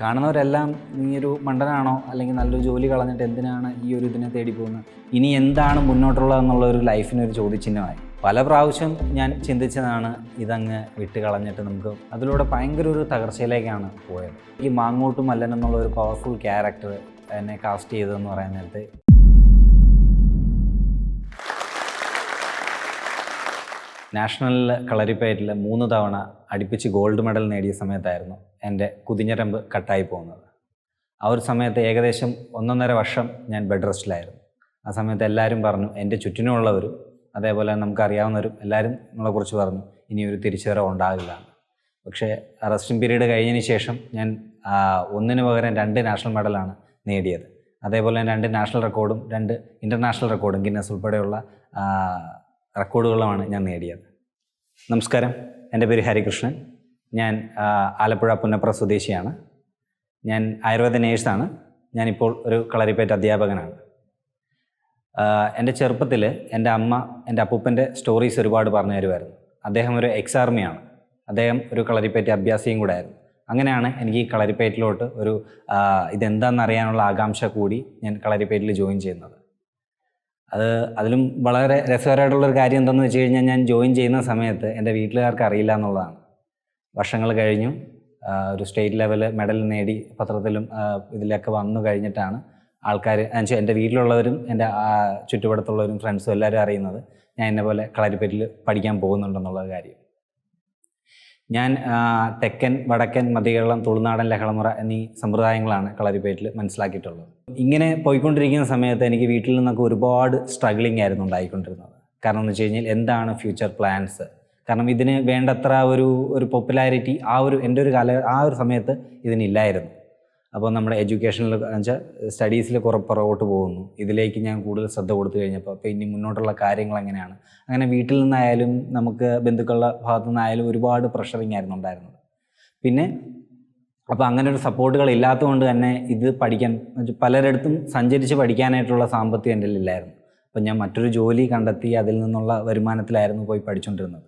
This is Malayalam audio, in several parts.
കാണുന്നവരെല്ലാം നീ ഒരു മണ്ടനാണോ? അല്ലെങ്കിൽ നല്ലൊരു ജോലി കളഞ്ഞിട്ട് എന്തിനാണ് ഈ ഒരു ഇതിനെ തേടി പോകുന്നത്? ഇനി എന്താണ് മുന്നോട്ടുള്ളതെന്നുള്ള ഒരു ലൈഫിനൊരു ചോദ്യചിഹ്നമായി. പല പ്രാവശ്യം ഞാൻ ചിന്തിച്ചതാണ് ഇതങ്ങ് വിട്ട് കളഞ്ഞിട്ട് നമുക്ക് അതിലൂടെ ഭയങ്കര ഒരു തകർച്ചയിലേക്കാണ് പോയത്. ഈ മാങ്ങോട്ടും മല്ലൻ എന്നുള്ള ഒരു പവർഫുൾ ക്യാരക്ടർ എന്നെ കാസ്റ്റ് ചെയ്തതെന്ന് പറയാൻ നേരത്തെ നാഷണൽ കളരിപ്പയറ്റിൽ മൂന്ന് തവണ അടുപ്പിച്ച് ഗോൾഡ് മെഡൽ നേടിയ സമയത്തായിരുന്നു. എന്റെ കുതിഞ്ഞരമ്പ് കട്ടായി പോകുന്നത്. ആ ഒരു സമയത്ത് ഏകദേശം ഒന്നൊന്നര വർഷം ഞാൻ ബെഡ് റെസ്റ്റിലായിരുന്നു. ആ സമയത്ത് എല്ലാവരും പറഞ്ഞു എന്റെ ചുറ്റിനുമുള്ളവരും അതേപോലെ നമുക്കറിയാവുന്നവരും എല്ലാവരും നമ്മളെക്കുറിച്ച് പറഞ്ഞു ഇനി ഒരു തിരിച്ചുവരവ് ഉണ്ടാകില്ല പക്ഷേ റെസ്റ്റിംഗ് പീരീഡ് കഴിഞ്ഞതിന് ശേഷം ഞാൻ ഒന്നിനു പകരം രണ്ട് നാഷണൽ മെഡലാണ് നേടിയത്. അതേപോലെ തന്നെ രണ്ട് നാഷണൽ റെക്കോർഡും രണ്ട് ഇന്റർനാഷണൽ റെക്കോർഡും ഗിന്നസ് ഉൾപ്പെടെയുള്ള റെക്കോർഡുകളുമാണ് ഞാൻ നേടിയത്. നമസ്കാരം. എന്റെ പേര് ഹരികൃഷ്ണൻ. ഞാൻ ആലപ്പുഴ പുന്നപ്ര സ്വദേശിയാണ്. ഞാൻ ആയുർവേദ നേഴ്സാണ്. ഞാനിപ്പോൾ ഒരു കളരിപ്പേറ്റ് അധ്യാപകനാണ്. എന്റെ ചെറുപ്പത്തിൽ എന്റെ അമ്മ എന്റെ അപ്പൂപ്പന്റെ സ്റ്റോറീസ് ഒരുപാട് പറഞ്ഞു തരുമായിരുന്നു. അദ്ദേഹം ഒരു എക്സ് ആർമിയാണ് അദ്ദേഹം ഒരു കളരിപ്പേറ്റ് അഭ്യാസിയും കൂടെ ആയിരുന്നു അങ്ങനെയാണ് എനിക്ക് ഈ കളരിപ്പേറ്റിലോട്ട് ഒരു ഇതെന്താണെന്ന് അറിയാനുള്ള ആകാംക്ഷ കൂടി ഞാൻ കളരിപ്പേറ്റിൽ ജോയിൻ ചെയ്യുന്നത്. അത് അതിലും വളരെ രസകരമായിട്ടുള്ളൊരു കാര്യം എന്താണെന്ന് വെച്ച് കഴിഞ്ഞാൽ ഞാൻ ജോയിൻ ചെയ്യുന്ന സമയത്ത് എന്റെ വീട്ടുകാർക്ക് അറിയില്ല എന്നുള്ളതാണ്. വർഷങ്ങൾ കഴിഞ്ഞു ഒരു സ്റ്റേറ്റ് ലെവൽ മെഡൽ നേടി പത്രത്തിലും ഇതിലൊക്കെ വന്നു കഴിഞ്ഞിട്ടാണ് ആൾക്കാർ എന്നുവെച്ചാൽ എന്റെ വീട്ടിലുള്ളവരും എന്റെ ചുറ്റുപാടത്തുള്ളവരും ഫ്രണ്ട്സും എല്ലാവരും അറിയുന്നത് ഞാൻ എന്നെ പോലെ കളരിപ്പറ്റിൽ പഠിക്കാൻ പോകുന്നുണ്ടെന്നുള്ള കാര്യം. ഞാൻ തെക്കൻ വടക്കൻ മധ്യകേരളം തുളുനാടൻ ലഹളമുറ എന്നീ സമ്പ്രദായങ്ങളാണ് കളരിപ്പേറ്റിൽ മനസ്സിലാക്കിയിട്ടുള്ളത്. ഇങ്ങനെ പോയിക്കൊണ്ടിരിക്കുന്ന സമയത്ത് എനിക്ക് വീട്ടിൽ നിന്നൊക്കെ ഒരുപാട് സ്ട്രഗ്ലിംഗ് ആയിരുന്നു ഉണ്ടായിക്കൊണ്ടിരുന്നത്. കാരണം എന്ന് വെച്ച് കഴിഞ്ഞാൽ എന്താണ് ഫ്യൂച്ചർ പ്ലാൻസ് കാരണം ഇതിന് വേണ്ടത്ര ഒരു ഒരു പോപ്പുലാരിറ്റി ആ ഒരു എന്റെ ഒരു കാല ആ ഒരു സമയത്ത് ഇതിനില്ലായിരുന്നു. അപ്പോൾ നമ്മുടെ എഡ്യൂക്കേഷനിൽ വെച്ചാൽ സ്റ്റഡീസിൽ കുറെ പോകുന്നു. ഇതിലേക്ക് ഞാൻ കൂടുതൽ ശ്രദ്ധ കൊടുത്തു കഴിഞ്ഞപ്പോൾ അപ്പോൾ ഇനി മുന്നോട്ടുള്ള കാര്യങ്ങൾ എങ്ങനെയാണ്? അങ്ങനെ വീട്ടിൽ നിന്നായാലും നമുക്ക് ബന്ധുക്കളുടെ ഭാഗത്തു നിന്നായാലും ഒരുപാട് പ്രഷറിങ് ആയിരുന്നു ഉണ്ടായിരുന്നത്. പിന്നെ അപ്പോൾ അങ്ങനെ ഒരു സപ്പോർട്ടുകൾ ഇല്ലാത്തതുകൊണ്ട് തന്നെ ഇത് പഠിക്കാൻ പലരിടത്തും സഞ്ചരിച്ച് പഠിക്കാനായിട്ടുള്ള സാമ്പത്തികം എന്റെ ഇല്ലായിരുന്നു അപ്പം ഞാൻ മറ്റൊരു ജോലി കണ്ടെത്തി അതിൽ നിന്നുള്ള വരുമാനത്തിലായിരുന്നു പോയി പഠിച്ചുകൊണ്ടിരുന്നത്.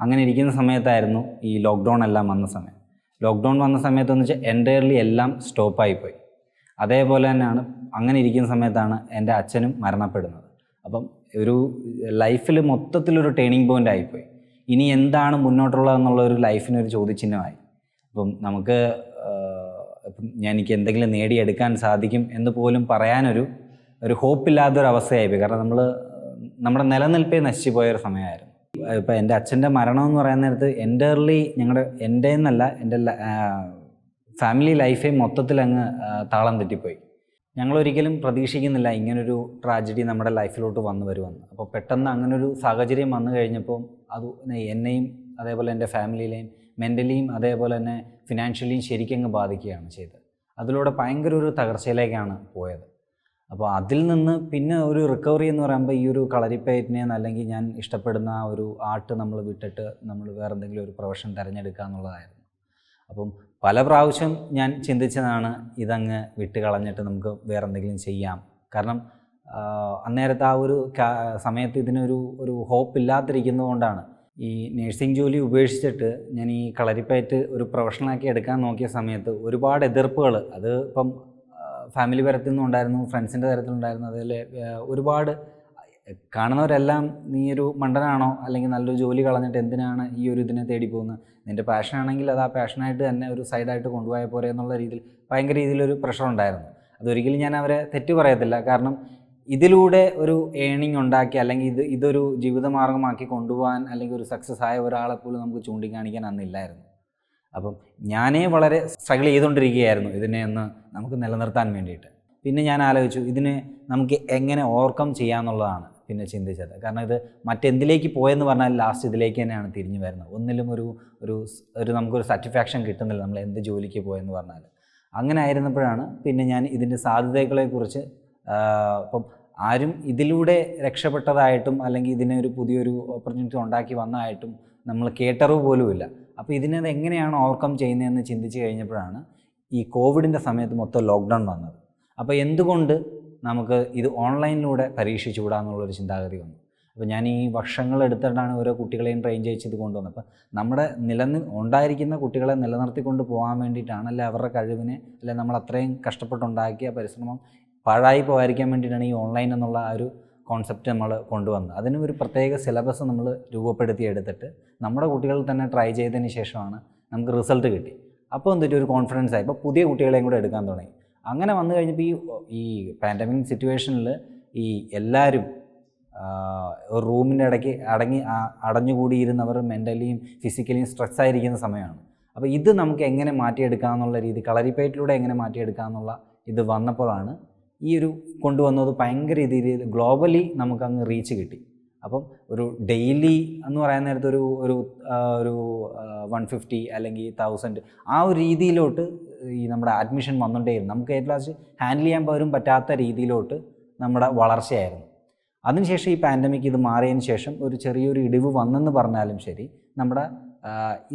അങ്ങനെ ഇരിക്കുന്ന സമയത്തായിരുന്നു ഈ ലോക്ക്ഡൗൺ എല്ലാം വന്ന സമയം. ലോക്ക്ഡൗൺ വന്ന സമയത്തെന്ന് വെച്ചാൽ എന്റയർലി എല്ലാം സ്റ്റോപ്പായിപ്പോയി അതേപോലെ തന്നെയാണ് അങ്ങനെ ഇരിക്കുന്ന സമയത്താണ് എന്റെ അച്ഛനും മരണപ്പെടുന്നത്. അപ്പം ഒരു ലൈഫിൽ മൊത്തത്തിലൊരു ടേണിംഗ് പോയിന്റ് ആയിപ്പോയി. ഇനി എന്താണ് മുന്നോട്ടുള്ളതെന്നുള്ള ഒരു ലൈഫിനൊരു ചോദ്യചിഹ്നമായി. അപ്പം നമുക്ക് ഇപ്പം ഞാൻ എനിക്ക് എന്തെങ്കിലും നേടിയെടുക്കാൻ സാധിക്കും എന്ന് പോലും പറയാനൊരു ഒരു ഹോപ്പില്ലാത്തൊരു അവസ്ഥയായിപ്പോയി കാരണം നമ്മൾ നമ്മുടെ നിലനിൽപ്പേ നശിച്ചു പോയൊരു സമയമായിരുന്നു. ഇപ്പം എന്റെ അച്ഛന്റെ മരണം എന്ന് പറയുന്ന നേരത്ത് എന്റർലി ഞങ്ങളുടെ എന്റെ എന്നല്ല എന്റെ ഫാമിലി ലൈഫേ മൊത്തത്തിൽ അങ്ങ് താളം തെറ്റിപ്പോയി. ഞങ്ങളൊരിക്കലും പ്രതീക്ഷിക്കുന്നില്ല ഇങ്ങനൊരു ട്രാജഡി നമ്മുടെ ലൈഫിലോട്ട് വന്നു വരുമെന്ന്. അപ്പോൾ പെട്ടെന്ന് അങ്ങനൊരു സാഹചര്യം വന്നു കഴിഞ്ഞപ്പോൾ അത് എന്നെയും അതേപോലെ എന്റെ ഫാമിലിയിലെയും മെന്റലിയും അതേപോലെ തന്നെ ഫിനാൻഷ്യലിയും അങ്ങ് ബാധിക്കുകയാണ് ചെയ്തത്. അതിലൂടെ ഭയങ്കര ഒരു തകർച്ചയിലേക്കാണ് പോയത്. അപ്പോൾ അതിൽ നിന്ന് പിന്നെ ഒരു റിക്കവറി എന്ന് പറയുമ്പോൾ ഈ ഒരു കളരിപ്പയറ്റിനെ അല്ലെങ്കിൽ ഞാൻ ഇഷ്ടപ്പെടുന്ന ആ ഒരു ആർട്ട് നമ്മൾ വിട്ടിട്ട് നമ്മൾ വേറെ എന്തെങ്കിലും ഒരു പ്രൊഫഷൻ തിരഞ്ഞെടുക്കുക എന്നുള്ളതായിരുന്നു. അപ്പം പല പ്രാവശ്യം ഞാൻ ചിന്തിച്ചതാണ് ഇതങ്ങ് വിട്ട് കളഞ്ഞിട്ട് നമുക്ക് വേറെ എന്തെങ്കിലും ചെയ്യാം. കാരണം അന്നേരത്തെ ആ ഒരു സമയത്ത് ഇതിനൊരു ഒരു ഹോപ്പ് ഇല്ലാതിരിക്കുന്നതുകൊണ്ടാണ് ഈ നേഴ്സിംഗ് ജോലി ഉപേക്ഷിച്ചിട്ട് ഞാൻ ഈ കളരിപ്പയറ്റ് ഒരു പ്രൊഫഷണലാക്കി എടുക്കാൻ നോക്കിയ സമയത്ത് ഒരുപാട് എതിർപ്പുകൾ അത് ഇപ്പം ഫാമിലി തരത്തിൽ നിന്നുണ്ടായിരുന്നു ഫ്രണ്ട്സിന്റെ തരത്തിലുണ്ടായിരുന്നു. അതിൽ ഒരുപാട് കാണുന്നവരെല്ലാം നീ ഒരു മണ്ടനാണോ? അല്ലെങ്കിൽ നല്ലൊരു ജോലി കളഞ്ഞിട്ട് എന്തിനാണ് ഈ ഒരു ഇതിനെ തേടി പോകുന്നത്? നിന്റെ പാഷനാണെങ്കിൽ അത് ആ പാഷനായിട്ട് തന്നെ ഒരു സൈഡായിട്ട് കൊണ്ടുപോയാൽ പോരെ എന്നുള്ള രീതിയിൽ ഭയങ്കര രീതിയിലൊരു പ്രഷർ ഉണ്ടായിരുന്നു. അതൊരിക്കലും ഞാൻ അവരെ തെറ്റ് പറയത്തില്ല. കാരണം ഇതിലൂടെ ഒരു ഏണിംഗ് ഉണ്ടാക്കി അല്ലെങ്കിൽ ഇത് ഇതൊരു ജീവിതമാർഗമാക്കി കൊണ്ടുപോകാൻ അല്ലെങ്കിൽ ഒരു സക്സസ് ആയ ഒരാളെ പോലും നമുക്ക് ചൂണ്ടിക്കാണിക്കാൻ അന്നില്ലായിരുന്നു അപ്പം ഞാനേ വളരെ സ്ട്രഗിൾ ചെയ്തുകൊണ്ടിരിക്കുകയായിരുന്നു ഇതിനെ ഒന്ന് നമുക്ക് നിലനിർത്താൻ വേണ്ടിയിട്ട്. പിന്നെ ഞാൻ ആലോചിച്ചു ഇതിനെ നമുക്ക് എങ്ങനെ ഓവർകം ചെയ്യാമെന്നുള്ളതാണ് പിന്നെ ചിന്തിച്ചത്. കാരണം ഇത് മറ്റെന്തിലേക്ക് പോയെന്ന് പറഞ്ഞാൽ ലാസ്റ്റ് ഇതിലേക്ക് തന്നെയാണ് തിരിഞ്ഞു വരുന്നത്. ഒന്നിലും ഒരു ഒരു ഒരു നമുക്കൊരു സാറ്റിസ്ഫാക്ഷൻ കിട്ടുന്നില്ല നമ്മൾ എന്ത് ജോലിക്ക് പോയെന്ന് പറഞ്ഞാൽ. അങ്ങനെ ആയിരുന്നപ്പോഴാണ് പിന്നെ ഞാൻ ഇതിന്റെ സാധ്യതകളെക്കുറിച്ച് ഇപ്പം ആരും ഇതിലൂടെ രക്ഷപ്പെട്ടതായിട്ടും അല്ലെങ്കിൽ ഇതിനൊരു പുതിയൊരു ഓപ്പർച്യൂണിറ്റി ഉണ്ടാക്കി വന്നതായിട്ടും നമ്മൾ കേട്ടറിവ് പോലുമില്ല. അപ്പോൾ ഇതിനെ എങ്ങനെയാണ് ഓവർകം ചെയ്യുന്നതെന്ന് ചിന്തിച്ച് കഴിഞ്ഞപ്പോഴാണ് ഈ കോവിഡിന്റെ സമയത്ത് മൊത്തം ലോക്ക്ഡൗൺ വന്നത്. അപ്പോൾ എന്തുകൊണ്ട് നമുക്ക് ഇത് ഓൺലൈനിലൂടെ പരീക്ഷിച്ചുകൂടാ എന്നുള്ളൊരു ചിന്താഗതി വന്നു. അപ്പോൾ ഞാൻ ഈ വർഷങ്ങൾ എടുത്തിട്ടാണ് ഓരോ കുട്ടികളെയും ട്രെയിൻ ചെയ്യിച്ചത് കൊണ്ടുവന്നത്. അപ്പോൾ നമ്മുടെ നിലനിൽ ഉണ്ടായിരിക്കുന്ന കുട്ടികളെ നിലനിർത്തിക്കൊണ്ട് പോകാൻ വേണ്ടിയിട്ടാണ് അവരുടെ കഴിവിനെ അല്ലെ നമ്മൾ അത്രയും കഷ്ടപ്പെട്ടുണ്ടാക്കിയ പരിശ്രമം പാഴായി പോകാതിരിക്കാൻ വേണ്ടിയിട്ടാണ് ഈ ഓൺലൈൻ എന്നുള്ള ആ ഒരു കോൺസെപ്റ്റ് നമ്മൾ കൊണ്ടുവന്നത് അതിന് ഒരു പ്രത്യേക സിലബസ് നമ്മൾ രൂപപ്പെടുത്തി എടുത്തിട്ട് നമ്മുടെ കുട്ടികൾ തന്നെ ട്രൈ ചെയ്തതിന് ശേഷമാണ് നമുക്ക് റിസൾട്ട് കിട്ടി. അപ്പോൾ എന്നിട്ട് ഒരു കോൺഫിഡൻസ് ആയി. ഇപ്പോൾ പുതിയ കുട്ടികളെയും കൂടെ എടുക്കാൻ തുടങ്ങി. അങ്ങനെ വന്നു കഴിഞ്ഞപ്പോൾ ഈ ഈ പാൻഡമിക് സിറ്റുവേഷനിൽ ഈ എല്ലാവരും ഒരു റൂമിന്റെ ഇടയ്ക്ക് അടങ്ങി അടഞ്ഞുകൂടിയിരുന്നവർ മെന്റലിയും ഫിസിക്കലിയും സ്ട്രെസ് ആയിരിക്കുന്ന സമയമാണ്. അപ്പോൾ ഇത് നമുക്ക് എങ്ങനെ മാറ്റിയെടുക്കാമെന്നുള്ള രീതി കളരിപ്പയറ്റിലൂടെ എങ്ങനെ മാറ്റിയെടുക്കാമെന്നുള്ള ഇത് വന്നപ്പോഴാണ് ഈ ഒരു കൊണ്ടുവന്നത് ഭയങ്കര രീതിയിൽ ഗ്ലോബലി നമുക്കങ്ങ് റീച്ച് കിട്ടി. അപ്പം ഒരു ഡെയിലി എന്ന് പറയാൻ നേരത്തെ ഒരു ഒരു ഒരു വൺ ഫിഫ്റ്റി അല്ലെങ്കിൽ തൗസൻഡ് ആ ഒരു രീതിയിലോട്ട് ഈ നമ്മുടെ അഡ്മിഷൻ വന്നുകൊണ്ടേയിരുന്നു നമുക്ക് ഏറ്റവും ലാസ്റ്റ് ഹാൻഡിൽ ചെയ്യാൻ പോലും പറ്റാത്ത രീതിയിലോട്ട് നമ്മുടെ വളർച്ചയായിരുന്നു. അതിനുശേഷം ഈ പാൻഡമിക് ഇത് മാറിയതിന് ശേഷം ഒരു ചെറിയൊരു ഇടിവ് വന്നെന്ന് പറഞ്ഞാലും ശരി നമ്മുടെ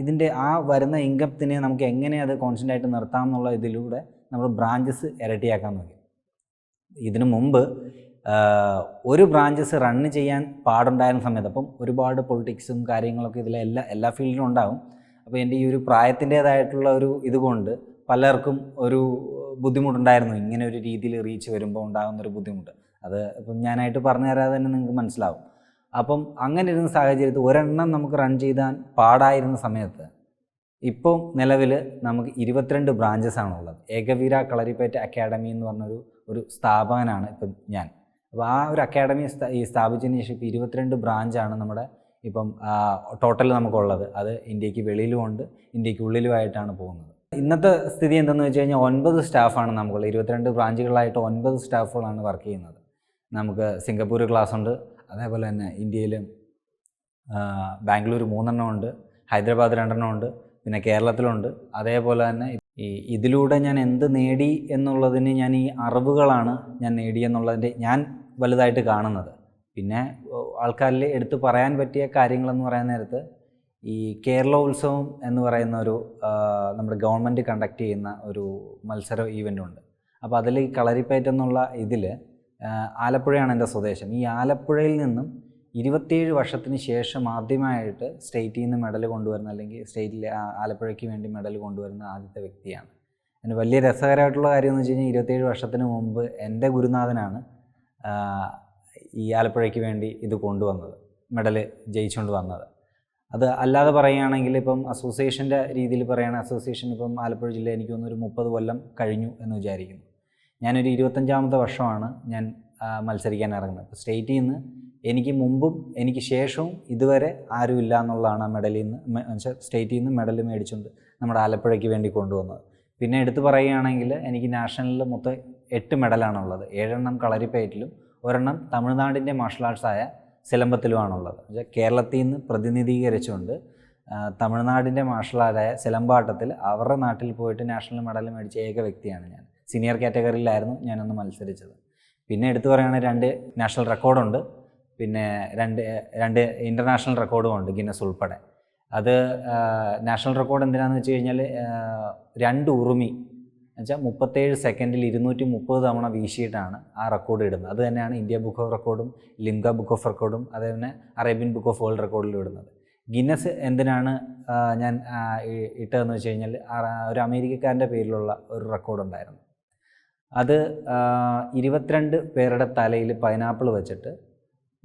ഇതിന്റെ ആ വരുന്ന ഇൻകത്തിനെ നമുക്ക് എങ്ങനെ അത് കോൺസ്റ്റന്റ് ആയിട്ട് നിർത്താം എന്നുള്ള ഇതിലൂടെ നമ്മൾ ബ്രാഞ്ചസ് ഇരട്ടിയാക്കാൻ നോക്കി. ഇതിനു മുമ്പ് ഒരു ബ്രാഞ്ചസ് റണ്ണ് ചെയ്യാൻ പാടുണ്ടായിരുന്ന സമയത്ത് അപ്പം ഒരുപാട് പൊളിറ്റിക്സും കാര്യങ്ങളൊക്കെ ഇതിലെ എല്ലാ എല്ലാ ഫീൽഡിലും ഉണ്ടാവും. അപ്പോൾ എന്റെ ഈ ഒരു പ്രായത്തിന്റേതായിട്ടുള്ള ഒരു ഇതുകൊണ്ട് പലർക്കും ഒരു ബുദ്ധിമുട്ടുണ്ടായിരുന്നു. ഇങ്ങനെ ഒരു രീതിയിൽ റീച്ച് വരുമ്പോൾ ഉണ്ടാകുന്ന ഒരു ബുദ്ധിമുട്ട്. അത് ഇപ്പം ഞാനായിട്ട് പറഞ്ഞു തരാതെ തന്നെ നിങ്ങൾക്ക് മനസ്സിലാവും. അപ്പം അങ്ങനെ ഇരുന്ന സാഹചര്യത്തിൽ ഒരെണ്ണം നമുക്ക് റൺ ചെയ്താൻ പാടായിരുന്ന സമയത്ത് ഇപ്പോൾ നിലവിൽ നമുക്ക് ഇരുപത്തിരണ്ട് ബ്രാഞ്ചസ് ആണുള്ളത്. ഏകവീര കളരിപ്പേറ്റ അക്കാഡമി എന്ന് പറഞ്ഞൊരു ഒരു സ്ഥാപകനാണ് ഇപ്പം ഞാൻ. അപ്പോൾ ആ ഒരു അക്കാഡമി ഈ സ്ഥാപിച്ചതിന് ശേഷം ഇപ്പോൾ ഇരുപത്തിരണ്ട് ബ്രാഞ്ചാണ് നമ്മുടെ ഇപ്പം ടോട്ടൽ നമുക്കുള്ളത്. അത് ഇന്ത്യയ്ക്ക് വെളിയിലുമുണ്ട് ഇന്ത്യയ്ക്ക് ഉള്ളിലുമായിട്ടാണ് പോകുന്നത്. ഇന്നത്തെ സ്ഥിതി എന്തെന്ന് വെച്ച് കഴിഞ്ഞാൽ ഒൻപത് സ്റ്റാഫാണ് നമുക്കുള്ളത്. ഇരുപത്തിരണ്ട് ബ്രാഞ്ചുകളായിട്ട് ഒൻപത് സ്റ്റാഫുകളാണ് വർക്ക് ചെയ്യുന്നത്. നമുക്ക് സിംഗപ്പൂർ ക്ലാസ് ഉണ്ട് അതേപോലെ തന്നെ ഇന്ത്യയിൽ ബാംഗ്ലൂർ മൂന്നെണ്ണം ഉണ്ട് ഹൈദരാബാദ് രണ്ടെണ്ണം ഉണ്ട് പിന്നെ കേരളത്തിലുണ്ട്. അതേപോലെ തന്നെ ഈ ഇതിലൂടെ ഞാൻ എന്ത് നേടി എന്നുള്ളതിന് ഞാൻ ഈ അറിവുകളാണ് ഞാൻ നേടിയെന്നുള്ളതിന്റെ ഞാൻ വലുതായിട്ട് കാണുന്നത്. പിന്നെ ആൾക്കാരിൽ എടുത്തു പറയാൻ പറ്റിയ കാര്യങ്ങളെന്ന് പറയാൻ നേരത്ത് ഈ കേരള ഉത്സവം എന്ന് പറയുന്ന ഒരു നമ്മുടെ ഗവൺമെന്റ് കണ്ടക്ട് ചെയ്യുന്ന ഒരു മത്സര ഈവന്റ് ഉണ്ട്. അപ്പോൾ അതിൽ ഈ കളരിപ്പയറ്റ് എന്നുള്ള ഇതിൽ ആലപ്പുഴയാണ് എന്റെ സ്വദേശം. ഈ ആലപ്പുഴയിൽ നിന്നും ഇരുപത്തിയേഴ് വർഷത്തിന് ശേഷം ആദ്യമായിട്ട് സ്റ്റേറ്റിൽ നിന്ന് മെഡൽ കൊണ്ടുവരുന്ന അല്ലെങ്കിൽ സ്റ്റേറ്റിൽ ആലപ്പുഴയ്ക്ക് വേണ്ടി മെഡൽ കൊണ്ടുവരുന്ന ആദ്യത്തെ വ്യക്തിയാണ്. അതിന് വലിയ രസകരമായിട്ടുള്ള കാര്യം എന്ന് വെച്ച് കഴിഞ്ഞാൽ ഇരുപത്തിയേഴ് വർഷത്തിന് മുമ്പ് എന്റെ ഗുരുനാഥനാണ് ഈ ആലപ്പുഴയ്ക്ക് വേണ്ടി ഇത് കൊണ്ടുവന്നത് മെഡൽ ജയിച്ചുകൊണ്ട് വന്നത്. അത് അല്ലാതെ പറയുകയാണെങ്കിൽ ഇപ്പം അസോസിയേഷന്റെ രീതിയിൽ പറയുകയാണെങ്കിൽ അസോസിയേഷൻ ഇപ്പം ആലപ്പുഴ ജില്ല എനിക്ക് തോന്നുന്നു ഒരു മുപ്പത് കൊല്ലം കഴിഞ്ഞു എന്ന് വിചാരിക്കുന്നു. ഞാനൊരു ഇരുപത്തഞ്ചാമത്തെ വർഷമാണ് ഞാൻ മത്സരിക്കാൻ ഇറങ്ങുന്നത്. അപ്പോൾ സ്റ്റേറ്റിൽ നിന്ന് എനിക്ക് മുമ്പും എനിക്ക് ശേഷവും ഇതുവരെ ആരുമില്ല എന്നുള്ളതാണ് മെഡലിൽ നിന്ന് വെച്ചാൽ സ്റ്റേറ്റിൽ നിന്ന് മെഡൽ മേടിച്ചുകൊണ്ട് നമ്മുടെ ആലപ്പുഴയ്ക്ക് വേണ്ടി കൊണ്ടുവന്നത്. പിന്നെ എടുത്തു പറയുകയാണെങ്കിൽ എനിക്ക് നാഷണലിൽ മൊത്തം എട്ട് മെഡലാണുള്ളത്. ഏഴെണ്ണം കളരിപ്പയറ്റിലും ഒരെണ്ണം തമിഴ്നാടിന്റെ മാർഷൽ ആർട്സായ സിലമ്പത്തിലുമാണുള്ളത് കേരളത്തിൽ നിന്ന് പ്രതിനിധീകരിച്ചുകൊണ്ട് തമിഴ്നാടിന്റെ മാർഷൽ ആർട്ടായ സിലമ്പാട്ടത്തിൽ അവരുടെ നാട്ടിൽ പോയിട്ട് നാഷണൽ മെഡൽ മേടിച്ച ഏക വ്യക്തിയാണ് ഞാൻ. സീനിയർ കാറ്റഗറിയിലായിരുന്നു ഞാനൊന്ന് മത്സരിച്ചത്. പിന്നെ എടുത്തു പറയുകയാണെങ്കിൽ രണ്ട് നാഷണൽ റെക്കോർഡുണ്ട്. പിന്നെ രണ്ട് രണ്ട് ഇന്റർനാഷണൽ റെക്കോർഡും ഉണ്ട് ഗിന്നസ് ഉൾപ്പെടെ. അത് നാഷണൽ റെക്കോർഡ് എന്തിനാന്ന് വെച്ച് കഴിഞ്ഞാൽ രണ്ട് ഉറുമി എന്നുവെച്ചാൽ മുപ്പത്തേഴ് സെക്കൻഡിൽ ഇരുന്നൂറ്റി മുപ്പത് തവണ വീശിയിട്ടാണ് ആ റെക്കോർഡ് ഇടുന്നത്. അത് തന്നെയാണ് ഇന്ത്യ ബുക്ക് ഓഫ് റെക്കോർഡും ലിംഗ ബുക്ക് ഓഫ് റെക്കോർഡും അതേപോലെ അറേബ്യൻ ബുക്ക് ഓഫ് വേൾഡ് റെക്കോർഡിലും ഇടുന്നത്. ഗിന്നസ് എന്തിനാണ് ഞാൻ ഇട്ടതെന്ന് വെച്ച് കഴിഞ്ഞാൽ ഒരു അമേരിക്കക്കാരന്റെ പേരിലുള്ള ഒരു റെക്കോർഡ് ഉണ്ടായിരുന്നു. അത് ഇരുപത്തിരണ്ട് പേരുടെ തലയിൽ പൈനാപ്പിൾ വെച്ചിട്ട്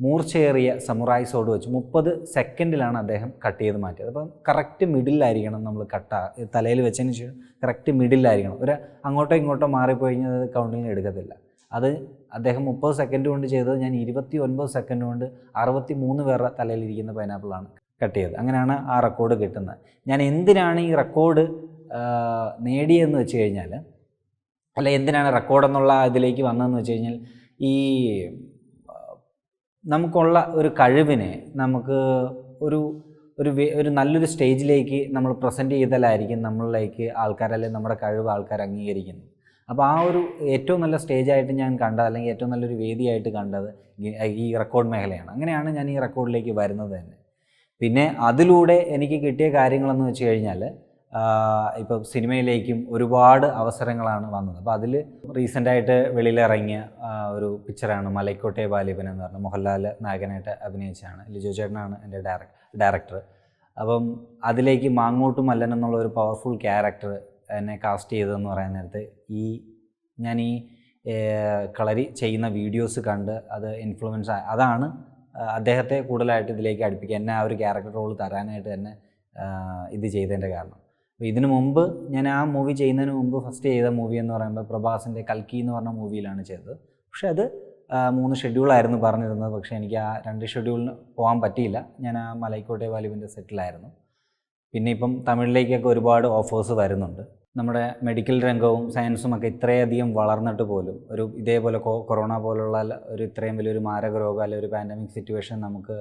മൂർച്ചയേറിയ സമുറായി സോഡ് വെച്ച് മുപ്പത് സെക്കൻഡിലാണ് അദ്ദേഹം കട്ട് ചെയ്ത് മാറ്റിയത്. അപ്പം കറക്റ്റ് മിഡിലായിരിക്കണം നമ്മൾ കട്ട തലയിൽ വെച്ചതിന് ശേഷം കറക്റ്റ് മിഡിലായിരിക്കണം ഒരു അങ്ങോട്ടോ ഇങ്ങോട്ടോ മാറിപ്പോയി കഴിഞ്ഞാൽ അത് കൗണ്ടിങ്ങിന് എടുക്കത്തില്ല. അത് അദ്ദേഹം മുപ്പത് സെക്കൻഡ് കൊണ്ട് ചെയ്തത് ഞാൻ ഇരുപത്തി ഒൻപത് സെക്കൻഡ് കൊണ്ട് അറുപത്തി മൂന്ന് പേരുടെ തലയിലിരിക്കുന്ന പൈനാപ്പിളാണ് കട്ട് ചെയ്തത്. അങ്ങനെയാണ് ആ റെക്കോർഡ് കിട്ടുന്നത്. ഞാൻ എന്തിനാണ് ഈ റെക്കോർഡ് നേടിയതെന്ന് വെച്ച് കഴിഞ്ഞാൽ അല്ല എന്തിനാണ് റെക്കോർഡെന്നുള്ള ഇതിലേക്ക് വന്നതെന്ന് വെച്ച് കഴിഞ്ഞാൽ ഈ നമുക്കുള്ള ഒരു കഴിവിനെ നമുക്ക് ഒരു ഒരു ഒരു നല്ലൊരു സ്റ്റേജിലേക്ക് നമ്മൾ പ്രസന്റ് ചെയ്താലായിരിക്കും നമ്മളിലേക്ക് ആൾക്കാർ അല്ലെങ്കിൽ നമ്മുടെ കഴിവ് ആൾക്കാർ അംഗീകരിക്കുന്നത്. അപ്പോൾ ആ ഒരു ഏറ്റവും നല്ല സ്റ്റേജായിട്ട് ഞാൻ കണ്ടത് അല്ലെങ്കിൽ ഏറ്റവും നല്ലൊരു വേദിയായിട്ട് കണ്ടത് ഈ റെക്കോർഡ് മേഖലയാണ്. അങ്ങനെയാണ് ഞാൻ ഈ റെക്കോർഡിലേക്ക് വരുന്നത് തന്നെ. പിന്നെ അതിലൂടെ എനിക്ക് കിട്ടിയ കാര്യങ്ങളെന്ന് വെച്ച് കഴിഞ്ഞാൽ ഇപ്പോൾ സിനിമയിലേക്കും ഒരുപാട് അവസരങ്ങളാണ് വന്നത്. അപ്പോൾ അതിൽ റീസെന്റായിട്ട് വെളിയിലിറങ്ങിയ ഒരു പിക്ചറാണ് മലൈക്കോട്ടെ ബാലിപൻ എന്ന് പറഞ്ഞ മോഹൻലാൽ നായകനായിട്ട് അഭിനയിച്ചാണ് ലിജോ ചേട്ടനാണ് എന്റെ ഡയറക്ട് ഡയറക്ടർ അപ്പം അതിലേക്ക് മാങ്ങോട്ടും മല്ലൻ എന്നുള്ള ഒരു പവർഫുൾ ക്യാരക്ടർ എന്നെ കാസ്റ്റ് ചെയ്തതെന്ന് പറയാൻ നേരത്ത് ഈ ഞാൻ ഈ കളരി ചെയ്യുന്ന വീഡിയോസ് കണ്ട് അത് ഇൻഫ്ലുവൻസ് ആയി അതാണ് അദ്ദേഹത്തെ കൂടുതലായിട്ട് ഇതിലേക്ക് അടുപ്പിക്കുക. എന്നെ ആ ഒരു ക്യാരക്ടർ റോൾ തരാനായിട്ട് തന്നെ ഇത് ചെയ്തതിന്റെ കാരണം. ഇതിനു മുമ്പ് ഞാൻ ആ മൂവി ചെയ്യുന്നതിന് മുമ്പ് ഫസ്റ്റ് ചെയ്ത മൂവി എന്ന് പറയുമ്പോൾ പ്രഭാസിന്റെ കൽക്കി എന്ന് പറഞ്ഞ മൂവിയിലാണ് ചെയ്തത്. പക്ഷേ അത് മൂന്ന് ഷെഡ്യൂളായിരുന്നു പറഞ്ഞിരുന്നത്. പക്ഷേ എനിക്ക് ആ രണ്ട് ഷെഡ്യൂളിന് പോകാൻ പറ്റിയില്ല. ഞാൻ ആ മലൈക്കോട്ടെ വാലിബിന്റെ സെറ്റിലായിരുന്നു പിന്നെ ഇപ്പം തമിഴിലേക്കൊക്കെ ഒരുപാട് ഓഫേഴ്സ് വരുന്നുണ്ട്. നമ്മുടെ മെഡിക്കൽ രംഗവും സയൻസും ഒക്കെ ഇത്രയധികം വളർന്നിട്ട് പോലും ഒരു ഇതേപോലെ കൊറോണ പോലുള്ള ഒരു ഇത്രയും വലിയൊരു മാരക രോഗം അല്ലെങ്കിൽ ഒരു പാൻഡമിക് സിറ്റുവേഷൻ നമുക്ക്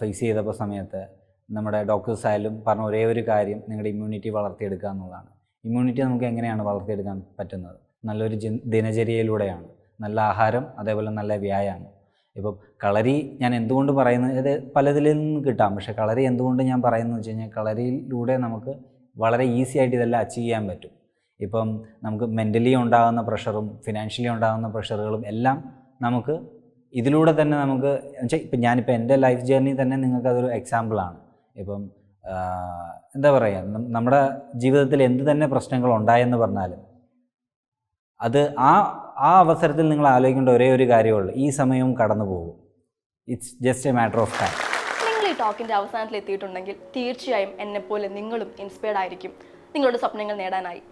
ഫേസ് ചെയ്തപ്പോൾ സമയത്ത് നമ്മുടെ ഡോക്ടേഴ്സ് ആയാലും പറഞ്ഞ ഒരേ ഒരു കാര്യം നിങ്ങളുടെ ഇമ്മ്യൂണിറ്റി വളർത്തിയെടുക്കുക എന്നുള്ളതാണ്. ഇമ്മ്യൂണിറ്റി നമുക്ക് എങ്ങനെയാണ് വളർത്തിയെടുക്കാൻ പറ്റുന്നത്? നല്ലൊരു ദിനചര്യയിലൂടെയാണ്. നല്ല ആഹാരം അതേപോലെ നല്ല വ്യായാമം. ഇപ്പം കളരി ഞാൻ എന്തുകൊണ്ട് പറയുന്നത്? പലതിൽ നിന്നും കിട്ടാം. പക്ഷേ കളരി എന്തുകൊണ്ട് ഞാൻ പറയുന്നത് വെച്ച് കഴിഞ്ഞാൽ കളരിയിലൂടെ നമുക്ക് വളരെ ഈസി ആയിട്ട് ഇതെല്ലാം അച്ചീവ് ചെയ്യാൻ പറ്റും. ഇപ്പം നമുക്ക് മെന്റലി ഉണ്ടാകുന്ന പ്രഷറും ഫിനാൻഷ്യലി ഉണ്ടാകുന്ന പ്രഷറുകളും എല്ലാം നമുക്ക് ഇതിലൂടെ തന്നെ നമുക്ക് വെച്ചാൽ ഇപ്പം ഞാനിപ്പോൾ എന്റെ ലൈഫ് ജേർണി തന്നെ നിങ്ങൾക്കതൊരു എക്സാമ്പിളാണ് ഇപ്പം എന്താ പറയുക നമ്മുടെ ജീവിതത്തിൽ എന്ത് തന്നെ പ്രശ്നങ്ങൾ ഉണ്ടായെന്ന് പറഞ്ഞാലും അത് ആ ആ അവസരത്തിൽ നിങ്ങൾ ആലോചിക്കേണ്ട ഒരേ ഒരു കാര്യമുള്ളൂ ഈ സമയവും കടന്നു പോകും. It's just a matter of time നിങ്ങൾ ഈ ടോക്കിന്റെ അവസാനത്തിൽ എത്തിയിട്ടുണ്ടെങ്കിൽ തീർച്ചയായും എന്നെപ്പോലെ നിങ്ങളും ഇൻസ്പയർഡ് ആയിരിക്കും. നിങ്ങളുടെ സ്വപ്നങ്ങൾ നേടാനായി.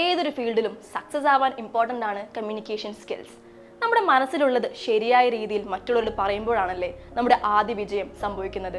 ഏതൊരു ഫീൽഡിലും സക്സസ് ആവാൻ ഇമ്പോർട്ടന്റ് ആണ് കമ്മ്യൂണിക്കേഷൻ സ്കിൽസ് നമ്മുടെ മനസ്സിലുള്ളത് ശരിയായ രീതിയിൽ മറ്റുള്ളവരോട് പറയുമ്പോഴാണല്ലേ നമ്മുടെ ആദ്യ വിജയം സംഭവിക്കുന്നത്.